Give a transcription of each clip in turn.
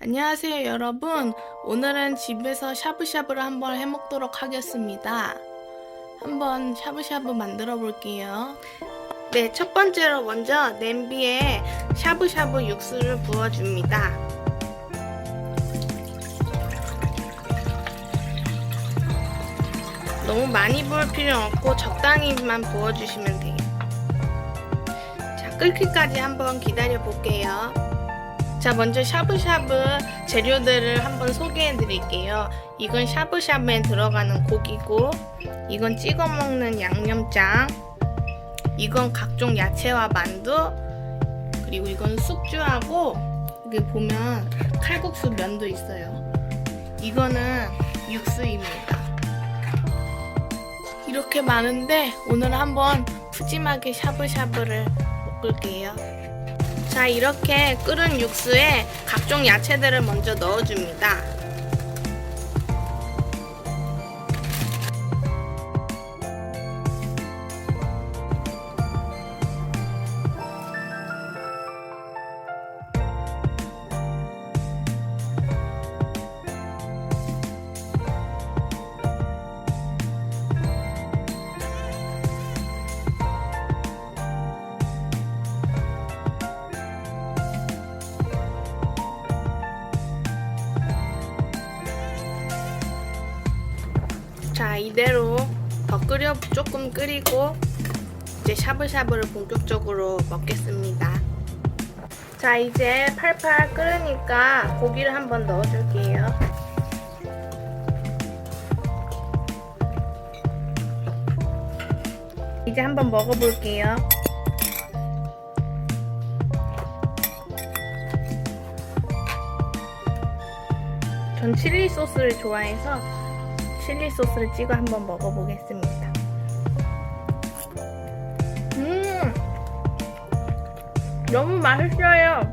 안녕하세요 여러분. 오늘은 집에서 샤브샤브를 한번 해먹도록 하겠습니다. 한번 샤브샤브 만들어 볼게요. 네 첫 번째로 먼저 냄비에 샤브샤브 육수를 부어줍니다. 너무 많이 부을 필요 없고 적당히만 부어주시면 돼요. 자 끓기까지 한번 기다려 볼게요 자, 먼저 샤브샤브 재료들을 한번 소개해 드릴게요. 이건 샤브샤브에 들어가는 고기고, 이건 찍어 먹는 양념장, 이건 각종 야채와 만두, 그리고 이건 숙주하고, 여기 보면 칼국수 면도 있어요. 이거는 육수입니다. 이렇게 많은데, 오늘 한번 푸짐하게 샤브샤브를 먹을게요. 자, 이렇게 끓은 육수에 각종 야채들을 먼저 넣어줍니다. 자, 이대로 더 끓여 조금 끓이고 이제 샤브샤브를 본격적으로 먹겠습니다. 자, 이제 팔팔 끓으니까 고기를 한번 넣어줄게요. 이제 한번 먹어볼게요. 전 칠리 소스를 좋아해서 칠리 소스를 찍어 한번 먹어보겠습니다. 음, 너무 맛있어요.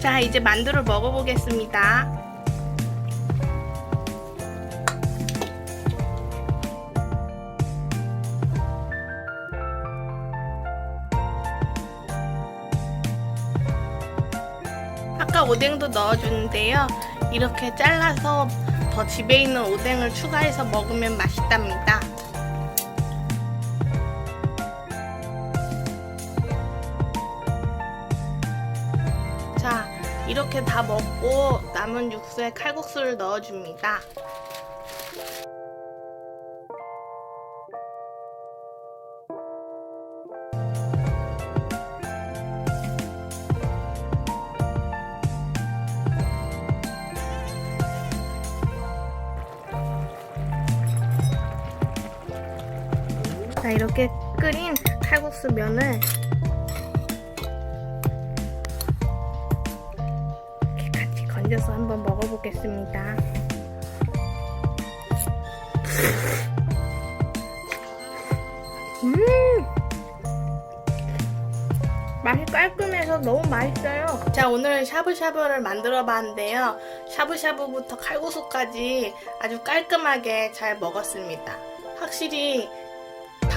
자, 이제 만두를 먹어보겠습니다. 오뎅도 넣어주는데요. 이렇게 잘라서 더 집에 있는 오뎅을 추가해서 먹으면 맛있답니다. 자, 이렇게 다 먹고 남은 육수에 칼국수를 넣어줍니다. 자, 이렇게 끓인 칼국수 면을 이렇게 같이 건져서 한번 먹어보겠습니다. 음! 맛이 깔끔해서 너무 맛있어요. 자, 오늘 샤브샤브를 만들어 봤는데요. 샤브샤브부터 칼국수까지 아주 깔끔하게 잘 먹었습니다. 확실히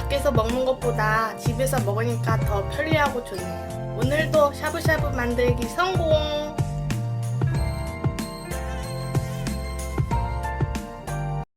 밖에서 먹는 것보다 집에서 먹으니까 더 편리하고 좋네요. 오늘도 샤브샤브 만들기 성공!